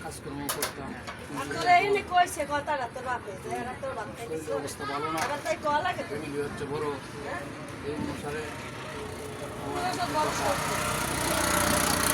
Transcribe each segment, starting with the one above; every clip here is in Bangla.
কাজকর্ম করতাম কইছে কথাটা তোর বাপে তোর বাপ অবস্থা ভালো না তাই কল লাগে ফ্যামিলি হচ্ছে বড় এই অনুসারে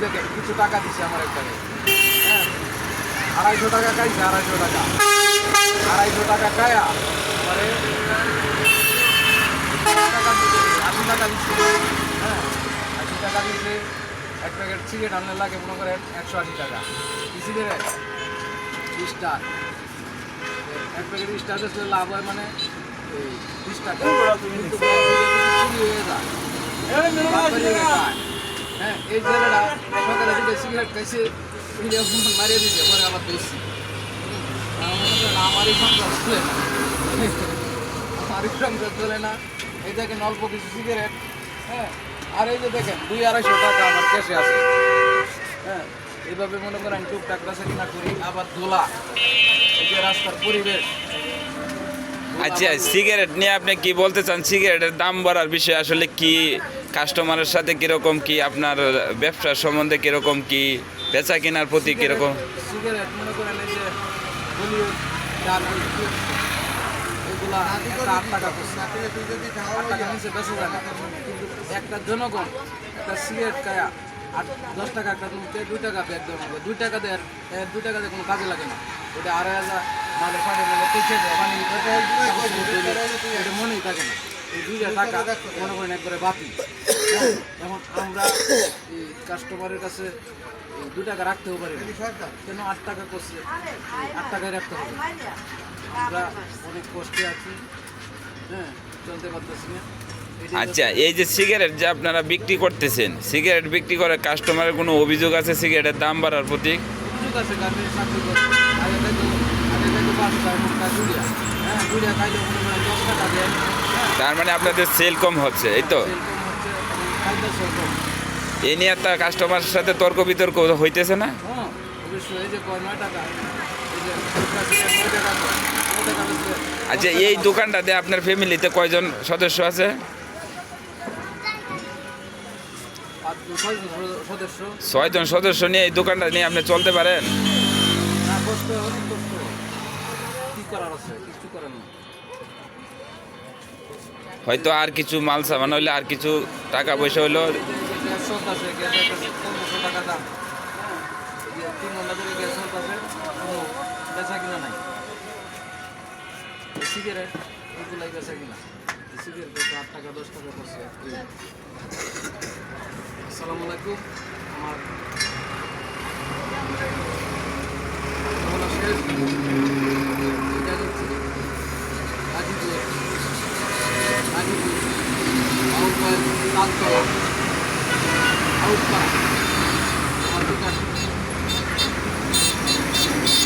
যে কিছু টাকা দিচ্ছে আমার একবারে। হ্যাঁ? আড়াইশো টাকা খাইছে আড়াইশো টাকা। আড়াইশো টাকা খায়া পরে টাকা আশি টাকা দিচ্ছে হ্যাঁ? আশি টাকা দিচ্ছে এক প্যাকেট সিগারেট আনলে লাগে মনে করেন একশো আশি টাকা। কি সিগারেট স্টার এক প্যাকেট স্টার বেচলে লাভ হয় মানে এই বিশ টাকা। চুরি হয়ে যায় হয়ে, এই সিগারেট মারিয়ে আবার না। আমারই না। এই কিছু সিগারেট হ্যাঁ আর এই যে দেখেন দুই আড়াইশো টাকা আমার ক্যাশে হ্যাঁ এইভাবে মনে করেন টুকটাক বেচা কিনা করি, আবার দোলা। এই যে রাস্তার পরিবেশ। আচ্ছা সিগারেট নিয়ে আপনি কি বলতে চান? সিগারেটের দাম বাড়ার বিষয়ে আসলে কি কাস্টমারের সাথে কীরকম কি আপনার ব্যবসার সম্বন্ধে কীরকম কি বেচা কেনার প্রতি কীরকম? মনে একটা একটা জনগণ একটা সিগারেট খায়া দশ টাকা একটা দুই টাকা ব্যাগ দেওয়া দুই টাকা দেয় দুই টাকা দিয়ে কোনো কাজে লাগে না। ওটা আড়াই হাজার নাহলে সাড়ে নাহলে পৌঁছে দেয় মানে এটা মনেই থাকে না। এই টাকা মনে করেন একবারে বাতি এখন আমরা এই কাস্টমারের কাছে দু টাকা রাখতেও পারি কেন আট টাকা করছে? আট টাকায় রাখতে হবে। আমরা অনেক কষ্টে আছি। হ্যাঁ চলতে পারতেছি না। আচ্ছা এই যে সিগারেট যে আপনারা বিক্রি করতেছেন সিগারেট বিক্রি করে কাস্টমারের কোনো অভিযোগ আছে? সিগারেটের দাম বাড়ার প্রতি সুযোগ আছে তার মানে আপনাদের সেল কম হচ্ছে, এই তো? এই নিয়ে একটা কাস্টমারের সাথে তর্ক বিতর্ক হইতেছে না? আচ্ছা এই দোকানটাতে আপনার ফ্যামিলিতে কয়জন সদস্য আছে? ছয়জন সদস্য নিয়ে এই দোকানটা নিয়ে আপনি চলতে পারেন না কষ্ট অনেক কষ্ট কি করার আছে কিছু করার নেই। হয়তো আর কিছু মাল সামান হইলে আর কিছু টাকা পয়সা হইল। কোনো সিগারেট বেচা সিগারেট আট টাকা দশ টাকা করছে আসসালামু আলাইকুম আমার vlog. Out pa.